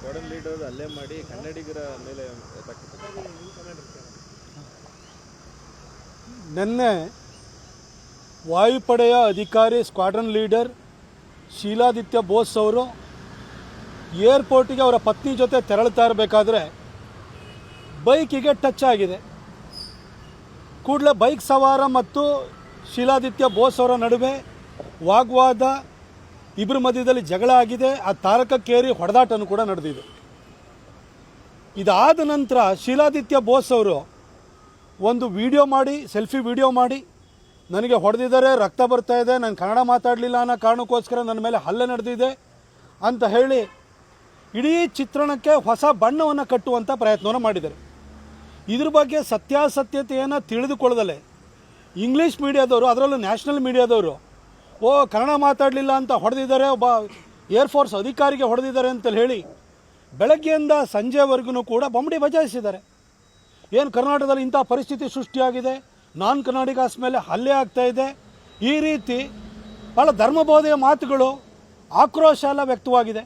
Squadron leader ಅಲ್ಲೇ ಮಾಡಿ ಕನ್ನಡಿಗರ ಮೇಲೆ. ನಿನ್ನೆ ವಾಯುಪಡೆಯ ಅಧಿಕಾರಿ ಸ್ಕ್ವಾಡ್ರನ್ ಲೀಡರ್ ಶೀಲಾದಿತ್ಯ ಬೋಸ್ ಅವರು ಏರ್ಪೋರ್ಟಿಗೆ ಅವರ ಪತ್ನಿ ಜೊತೆ ತೆರಳುತ್ತಾ ಇರಬೇಕಾದ್ರೆ ಬೈಕಿಗೆ ಟಚ್ ಆಗಿದೆ ಕೂಡಲೇ ಬೈಕ್ ಸವಾರ ಮತ್ತು ಶೀಲಾದಿತ್ಯ ಬೋಸ್ ಅವರ ನಡುವೆ ವಾಗ್ವಾದ ಇಬ್ಬರ ಮಧ್ಯದಲ್ಲಿ ಜಗಳ ಆಗಿದೆ, ಆ ತಾರಕಕ್ಕೇರಿ ಹೊಡೆದಾಟನೂ ಕೂಡ ನಡೆದಿದೆ. ಇದಾದ ನಂತರ ಶೀಲಾದಿತ್ಯ ಬೋಸ್ ಅವರು ಒಂದು ವಿಡಿಯೋ ಮಾಡಿ, ಸೆಲ್ಫಿ ವಿಡಿಯೋ ಮಾಡಿ, ನನಗೆ ಹೊಡೆದಿದ್ದಾರೆ, ರಕ್ತ ಬರ್ತಾ ಇದೆ, ನಾನು ಕನ್ನಡ ಮಾತಾಡಲಿಲ್ಲ ಅನ್ನೋ ಕಾರಣಕ್ಕೋಸ್ಕರ ನನ್ನ ಮೇಲೆ ಹಲ್ಲೆ ನಡೆದಿದೆ ಅಂತ ಹೇಳಿ ಇಡೀ ಚಿತ್ರಣಕ್ಕೆ ಹೊಸ ಬಣ್ಣವನ್ನು ಕಟ್ಟುವಂಥ ಪ್ರಯತ್ನವನ್ನು ಮಾಡಿದ್ದಾರೆ. ಇದ್ರ ಬಗ್ಗೆ ಸತ್ಯಾಸತ್ಯತೆಯನ್ನು ತಿಳಿದುಕೊಳ್ಳದಲೆ ಇಂಗ್ಲೀಷ್ ಮೀಡಿಯಾದವರು, ಅದರಲ್ಲೂ ನ್ಯಾಷನಲ್ ಮೀಡಿಯಾದವರು ಓ, ಕನ್ನಡ ಮಾತಾಡಲಿಲ್ಲ ಅಂತ ಹೊಡೆದಿದ್ದಾರೆ, ಒಬ್ಬ ಏರ್ಫೋರ್ಸ್ ಅಧಿಕಾರಿಗೆ ಹೊಡೆದಿದ್ದಾರೆ ಅಂತ ಹೇಳಿ, ಬೆಳಗ್ಗೆಯಿಂದ ಸಂಜೆವರೆಗೂ ಕೂಡ ಬೊಂಬಡಿ ಬಜಾಯಿಸಿದ್ದಾರೆ. ಏನು ಕರ್ನಾಟಕದಲ್ಲಿ ಇಂಥ ಪರಿಸ್ಥಿತಿ ಸೃಷ್ಟಿಯಾಗಿದೆ? ನಾನ್ ಕನ್ನಡಿಗಾಸ್ ಮೇಲೆ ಹಲ್ಲೆ ಆಗ್ತಾ ಇದೆ. ಈ ರೀತಿ ಭಾಳ ಧರ್ಮಬೋಧೆಯ ಮಾತುಗಳು ಆಕ್ರೋಶ ಎಲ್ಲ ವ್ಯಕ್ತವಾಗಿದೆ.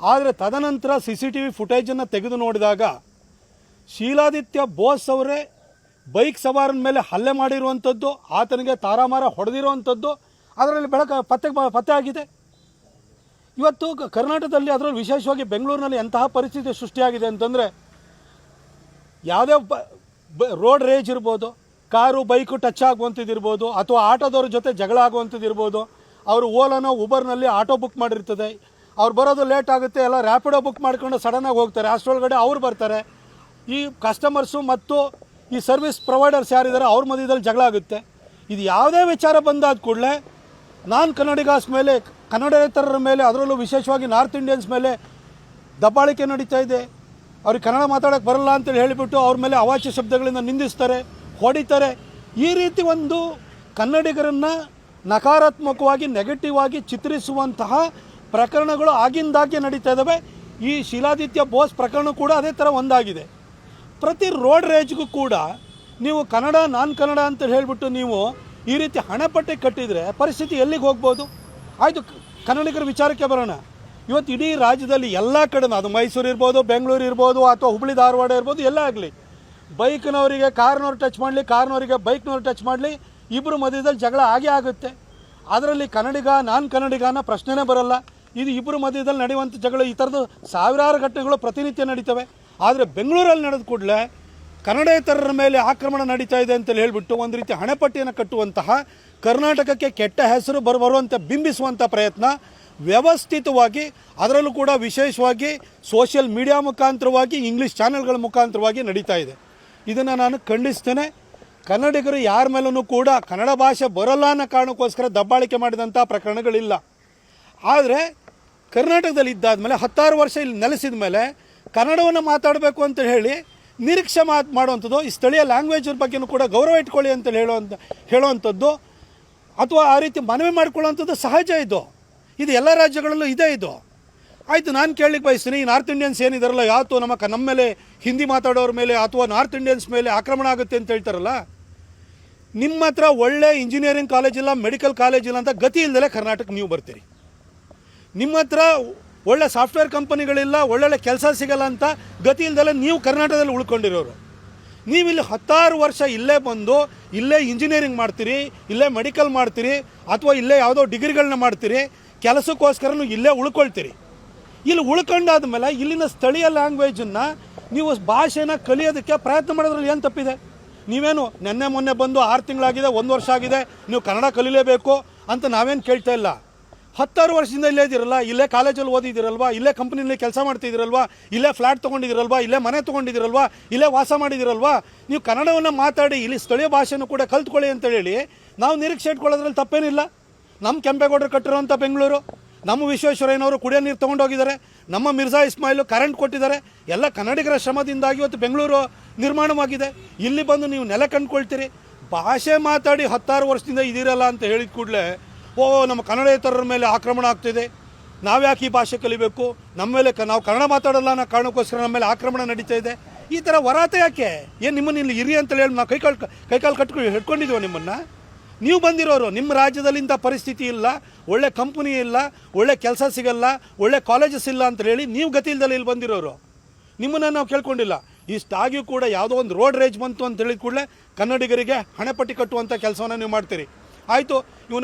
ಆದರೆ ತದನಂತರ ಸಿ ಸಿ ಟಿ ವಿ ಫುಟೇಜನ್ನು ತೆಗೆದು ನೋಡಿದಾಗ ಶೀಲಾದಿತ್ಯ ಬೋಸ್ ಅವರೇ ಬೈಕ್ ಸವಾರನ ಮೇಲೆ ಹಲ್ಲೆ ಮಾಡಿರುವಂಥದ್ದು, ಆತನಿಗೆ ತಾರಾಮಾರ ಹೊಡೆದಿರುವಂಥದ್ದು ಅದರಲ್ಲಿ ಬೆಳಕ ಪತ್ತೆ ಪತ್ತೆ ಆಗಿದೆ. ಇವತ್ತು ಕರ್ನಾಟಕದಲ್ಲಿ ಅದರಲ್ಲಿ ವಿಶೇಷವಾಗಿ ಬೆಂಗಳೂರಿನಲ್ಲಿ ಎಂತಹ ಪರಿಸ್ಥಿತಿ ಸೃಷ್ಟಿಯಾಗಿದೆ ಅಂತಂದರೆ ಯಾವುದೇ ರೋಡ್ ರೇಜ್ ಇರ್ಬೋದು, ಕಾರು, ಬೈಕು ಟಚ್ ಆಗುವಂಥದ್ದು ಇರ್ಬೋದು, ಅಥವಾ ಆಟೋದವ್ರ ಜೊತೆ ಜಗಳ ಆಗುವಂಥದ್ದು ಇರ್ಬೋದು, ಅವರು ಓಲಾನೋ ಉಬರ್ನಲ್ಲಿ ಆಟೋ ಬುಕ್ ಮಾಡಿರ್ತದೆ, ಅವ್ರು ಬರೋದು ಲೇಟ್ ಆಗುತ್ತೆ, ಎಲ್ಲ ರ್ಯಾಪಿಡೋ ಬುಕ್ ಮಾಡ್ಕೊಂಡು ಸಡನ್ನಾಗಿ ಹೋಗ್ತಾರೆ, ಅಷ್ಟರೊಳಗಡೆ ಅವ್ರು ಬರ್ತಾರೆ. ಈ ಕಸ್ಟಮರ್ಸು ಮತ್ತು ಈ ಸರ್ವಿಸ್ ಪ್ರೊವೈಡರ್ಸ್ ಯಾರಿದ್ದಾರೆ, ಅವ್ರ ಮಧ್ಯದಲ್ಲಿ ಜಗಳ ಆಗುತ್ತೆ. ಇದು ಯಾವುದೇ ವಿಚಾರ ಬಂದಾದ ಕೂಡಲೇ ನಾನ್ ಕನ್ನಡಿಗಾಸ್ ಮೇಲೆ, ಕನ್ನಡೇತರರ ಮೇಲೆ, ಅದರಲ್ಲೂ ವಿಶೇಷವಾಗಿ ನಾರ್ತ್ ಇಂಡಿಯನ್ಸ್ ಮೇಲೆ ದಬ್ಬಾಳಿಕೆ ನಡೀತಾ ಇದೆ. ಅವ್ರಿಗೆ ಕನ್ನಡ ಮಾತಾಡೋಕ್ಕೆ ಬರಲ್ಲ ಅಂತೇಳಿ ಹೇಳಿಬಿಟ್ಟು ಅವ್ರ ಮೇಲೆ ಅವಾಚ್ಯ ಶಬ್ದಗಳಿಂದ ನಿಂದಿಸ್ತಾರೆ, ಹೊಡಿತಾರೆ. ಈ ರೀತಿ ಒಂದು ಕನ್ನಡಿಗರನ್ನು ನಕಾರಾತ್ಮಕವಾಗಿ ನೆಗೆಟಿವ್ ಆಗಿ ಚಿತ್ರಿಸುವಂತಹ ಪ್ರಕರಣಗಳು ಆಗಿಂದಾಗೆ ನಡೀತಾ ಇದ್ದಾವೆ ಈ ಶೀಲಾದಿತ್ಯ ಬೋಸ್ ಪ್ರಕರಣ ಕೂಡ ಅದೇ ಥರ ಒಂದಾಗಿದೆ. ಪ್ರತಿ ರೋಡ್ ರೇಜ್ಗೂ ಕೂಡ ನೀವು ಕನ್ನಡ, ನಾನ್ ಕನ್ನಡ ಅಂತ ಹೇಳಿಬಿಟ್ಟು ನೀವು ಈ ರೀತಿ ಹಣಪಟ್ಟಿ ಕಟ್ಟಿದರೆ ಪರಿಸ್ಥಿತಿ ಎಲ್ಲಿಗೆ ಹೋಗ್ಬೋದು? ಆಯಿತು, ಕನ್ನಡಿಗರ ವಿಚಾರಕ್ಕೆ ಬರೋಣ. ಇವತ್ತು ಇಡೀ ರಾಜ್ಯದಲ್ಲಿ ಎಲ್ಲ ಕಡೆ ಅದು ಮೈಸೂರು ಇರ್ಬೋದು, ಬೆಂಗಳೂರು ಇರ್ಬೋದು, ಅಥವಾ ಹುಬ್ಳಿ, ಧಾರವಾಡ ಇರ್ಬೋದು, ಎಲ್ಲ ಆಗಲಿ, ಬೈಕ್ನವರಿಗೆ ಕಾರ್ನವ್ರು ಟಚ್ ಮಾಡಲಿ, ಕಾರ್ನವರಿಗೆ ಬೈಕ್ನವ್ರು ಟಚ್ ಮಾಡಲಿ ಇಬ್ಬರು ಮಧ್ಯದಲ್ಲಿ ಜಗಳ ಆಗೇ ಆಗುತ್ತೆ. ಅದರಲ್ಲಿ ಕನ್ನಡಿಗ, ನಾನ್ ಕನ್ನಡಿಗನ ಪ್ರಶ್ನೆನೇ ಬರಲ್ಲ. ಇದು ಇಬ್ಬರು ಮಧ್ಯದಲ್ಲಿ ನಡೆಯುವಂಥ ಜಗಳ, ಈ ಥರದ್ದು ಸಾವಿರಾರು ಘಟನೆಗಳು ಪ್ರತಿನಿತ್ಯ ನಡೀತವೆ. ಆದರೆ ಬೆಂಗಳೂರಲ್ಲಿ ನಡೆದ ಕೂಡಲೇ ಕನ್ನಡೇತರರ ಮೇಲೆ ಆಕ್ರಮಣ ನಡೀತಾ ಇದೆ ಅಂತೇಳಿ ಹೇಳಿಬಿಟ್ಟು ಒಂದು ರೀತಿ ಹಣೆಪಟ್ಟಿಯನ್ನು ಕಟ್ಟುವಂತಹ ಕರ್ನಾಟಕಕ್ಕೆ ಕೆಟ್ಟ ಹೆಸರು ಬರು ಬರುವಂಥ ಬಿಂಬಿಸುವಂಥ ಪ್ರಯತ್ನ ವ್ಯವಸ್ಥಿತವಾಗಿ, ಅದರಲ್ಲೂ ಕೂಡ ವಿಶೇಷವಾಗಿ ಸೋಷಿಯಲ್ ಮೀಡಿಯಾ ಮುಖಾಂತರವಾಗಿ ಇಂಗ್ಲೀಷ್ ಚಾನೆಲ್ಗಳ ಮುಖಾಂತರವಾಗಿ ನಡೀತಾ ಇದೆ. ಇದನ್ನು ನಾನು ಖಂಡಿಸ್ತೇನೆ. ಕನ್ನಡಿಗರು ಯಾರ ಮೇಲೂ ಕೂಡ ಕನ್ನಡ ಭಾಷೆ ಬರಲ್ಲ ಅನ್ನೋ ಕಾರಣಕ್ಕೋಸ್ಕರ ದಬ್ಬಾಳಿಕೆ ಮಾಡಿದಂಥ ಪ್ರಕರಣಗಳಿಲ್ಲ. ಆದರೆ ಕರ್ನಾಟಕದಲ್ಲಿ ಇದ್ದಾದ ಮೇಲೆ ಹತ್ತಾರು ವರ್ಷ ಇಲ್ಲಿ ನೆಲೆಸಿದ ಮೇಲೆ ಕನ್ನಡವನ್ನು ಮಾತಾಡಬೇಕು ಅಂತ ಹೇಳಿ ನಿರೀಕ್ಷೆ ಮಾತು ಮಾಡುವಂಥದ್ದು, ಈ ಸ್ಥಳೀಯ ಲ್ಯಾಂಗ್ವೇಜ್ ಬಗ್ಗೆನೂ ಕೂಡ ಗೌರವ ಇಟ್ಕೊಳ್ಳಿ ಅಂತೇಳಿ ಹೇಳುವಂಥ ಹೇಳುವಂಥದ್ದು. ಅಥವಾ ಆ ರೀತಿ ಮನವಿ ಮಾಡ್ಕೊಳ್ಳುವಂಥದ್ದು ಸಹಜ ಇದು. ಇದು ಎಲ್ಲ ರಾಜ್ಯಗಳಲ್ಲೂ ಇದೆ ಇದು. ಆಯಿತು, ನಾನು ಕೇಳಲಿಕ್ಕೆ ಬಯಸ್ತೀನಿ, ಈ ನಾರ್ತ್ ಇಂಡಿಯನ್ಸ್ ಏನಿದಾರಲ್ಲ ಯಾವತ್ತು ನಮ್ಮ ನಮ್ಮ ಮೇಲೆ ಹಿಂದಿ ಮಾತಾಡೋರ ಮೇಲೆ ಅಥವಾ ನಾರ್ತ್ ಇಂಡಿಯನ್ಸ್ ಮೇಲೆ ಆಕ್ರಮಣ ಆಗುತ್ತೆ ಅಂತ ಹೇಳ್ತಾರಲ್ಲ, ನಿಮ್ಮ ಹತ್ರ ಒಳ್ಳೆ ಇಂಜಿನಿಯರಿಂಗ್ ಕಾಲೇಜ್ ಇಲ್ಲ ಮೆಡಿಕಲ್ ಕಾಲೇಜ್ ಇಲ್ಲ ಅಂತ ಗತಿ ಇಲ್ಲದಲೇ ಕರ್ನಾಟಕ ನೀವು ಬರ್ತೀರಿ. ನಿಮ್ಮ ಹತ್ರ ಒಳ್ಳೆ ಸಾಫ್ಟ್ವೇರ್ ಕಂಪನಿಗಳಿಲ್ಲ, ಒಳ್ಳೊಳ್ಳೆ ಕೆಲಸ ಸಿಗಲ್ಲ ಅಂತ ಗತಿ ಇಲ್ದಲೆ ನೀವು ಕರ್ನಾಟಕದಲ್ಲಿ ಉಳ್ಕೊಂಡಿರೋರು. ನೀವು ಇಲ್ಲಿ ಹತ್ತಾರು ವರ್ಷ ಇಲ್ಲೇ ಬಂದು, ಇಲ್ಲೇ ಇಂಜಿನಿಯರಿಂಗ್ ಮಾಡ್ತೀರಿ, ಇಲ್ಲೇ ಮೆಡಿಕಲ್ ಮಾಡ್ತೀರಿ, ಅಥವಾ ಇಲ್ಲೇ ಯಾವುದೋ ಡಿಗ್ರಿಗಳನ್ನ ಮಾಡ್ತೀರಿ, ಕೆಲಸಕ್ಕೋಸ್ಕರನೂ ಇಲ್ಲೇ ಉಳ್ಕೊಳ್ತೀರಿ. ಇಲ್ಲಿ ಉಳ್ಕೊಂಡಾದ್ಮೇಲೆ ಇಲ್ಲಿನ ಸ್ಥಳೀಯ ಲ್ಯಾಂಗ್ವೇಜನ್ನು ನೀವು ಭಾಷೆನ ಕಲಿಯೋದಕ್ಕೆ ಪ್ರಯತ್ನ ಮಾಡೋದ್ರಲ್ಲಿ ಏನು ತಪ್ಪಿದೆ? ನೀವೇನು ನೆನ್ನೆ ಮೊನ್ನೆ ಬಂದು ಆರು ತಿಂಗಳಾಗಿದೆ, ಒಂದು ವರ್ಷ ಆಗಿದೆ, ನೀವು ಕನ್ನಡ ಕಲಿಲೇಬೇಕು ಅಂತ ನಾವೇನು ಕೇಳ್ತಾ ಇಲ್ಲ? ಹತ್ತಾರು ವರ್ಷದಿಂದ ಇಲ್ಲೇ ಇದ್ದೀರಲ್ಲ ಇಲ್ಲೇ ಕಾಲೇಜಲ್ಲಿ ಓದಿದ್ದೀರಲ್ವಾ? ಇಲ್ಲೇ ಕಂಪ್ನಿಯಲ್ಲಿ ಕೆಲಸ ಮಾಡ್ತಿದ್ದೀರಲ್ವಾ? ಇಲ್ಲೇ ಫ್ಲ್ಯಾಟ್ ತೊಗೊಂಡಿದ್ದೀರಲ್ವಾ? ಇಲ್ಲೇ ಮನೆ ತೊಗೊಂಡಿದ್ದೀರಲ್ವಾ? ಇಲ್ಲೇ ವಾಸ ಮಾಡಿದಿರಲ್ವಾ ನೀವು ಕನ್ನಡವನ್ನು ಮಾತಾಡಿ, ಇಲ್ಲಿ ಸ್ಥಳೀಯ ಭಾಷೆನೂ ಕೂಡ ಕಲ್ತ್ಕೊಳ್ಳಿ ಅಂತ ಹೇಳಿ ನಾವು ನಿರೀಕ್ಷೆ ಇಟ್ಕೊಳ್ಳೋದ್ರಲ್ಲಿ ತಪ್ಪೇನಿಲ್ಲ. ನಮ್ಮ ಕೆಂಪೇಗೌಡರು ಕಟ್ಟಿರುವಂಥ ಬೆಂಗಳೂರು, ನಮ್ಮ ವಿಶ್ವೇಶ್ವರಯ್ಯನವರು ಕುಡಿಯೋ ನೀರು ತೊಗೊಂಡೋಗಿದ್ದಾರೆ, ನಮ್ಮ ಮಿರ್ಜಾ ಇಸ್ಮಾಯಿಲು ಕರೆಂಟ್ ಕೊಟ್ಟಿದ್ದಾರೆ, ಎಲ್ಲ ಕನ್ನಡಿಗರ ಶ್ರಮದಿಂದಾಗಿ ಇವತ್ತು ಬೆಂಗಳೂರು ನಿರ್ಮಾಣವಾಗಿದೆ. ಇಲ್ಲಿ ಬಂದು ನೀವು ನೆಲೆ ಕಂಡುಕೊಳ್ತೀರಿ ಭಾಷೆ ಮಾತಾಡಿ ಹತ್ತಾರು ವರ್ಷದಿಂದ ಇದ್ದೀರಲ್ಲ ಅಂತ ಹೇಳಿದ ಕೂಡಲೇ ಓ, ನಮ್ಮ ಕನ್ನಡೇತರರ ಮೇಲೆ ಆಕ್ರಮಣ ಆಗ್ತಿದೆ. ನಾವ್ಯಾಕೆ ಈ ಭಾಷೆ ಕಲಿಬೇಕು? ನಮ್ಮ ಮೇಲೆ ನಾವು ಕನ್ನಡ ಮಾತಾಡಲ್ಲ ಅನ್ನೋ ಕಾರಣಕ್ಕೋಸ್ಕರ ನಮ್ಮ ಮೇಲೆ ಆಕ್ರಮಣ ನಡೀತಾ ಇದೆ. ಈ ಥರ ವರಾತ ಯಾಕೆ? ಏನು ನಿಮ್ಮನ್ನು ಇಲ್ಲಿ ಇರಿ ಅಂತ ಹೇಳಿ ನಾವು ಕೈಕಾಲು ಕೈಕಾಲು ಕಟ್ಕೊಂಡು ಹಿಡ್ಕೊಂಡಿದ್ದೀವ ನಿಮ್ಮನ್ನು? ನೀವು ಬಂದಿರೋರು, ನಿಮ್ಮ ರಾಜ್ಯದಲ್ಲಿ ಇಂಥ ಪರಿಸ್ಥಿತಿ ಇಲ್ಲ, ಒಳ್ಳೆ ಕಂಪನಿ ಇಲ್ಲ, ಒಳ್ಳೆ ಕೆಲಸ ಸಿಗಲ್ಲ, ಒಳ್ಳೆ ಕಾಲೇಜಸ್ ಇಲ್ಲ ಅಂತ ಹೇಳಿ ನೀವು ಗತಿ ಇಲ್ಲಿ ಬಂದಿರೋರು. ನಿಮ್ಮನ್ನು ನಾವು ಕೇಳ್ಕೊಂಡಿಲ್ಲ. ಇಷ್ಟಾಗಿಯೂ ಕೂಡ ಯಾವುದೋ ಒಂದು ರೋಡ್ ರೇಜ್ ಬಂತು ಅಂತ ಹೇಳಿದ ಕೂಡಲೇ ಕನ್ನಡಿಗರಿಗೆ ಹಣೆಪಟ್ಟಿ ಕಟ್ಟುವಂಥ ಕೆಲಸವನ್ನು ನೀವು ಮಾಡ್ತೀರಿ. ಆಯಿತು, ಇವನು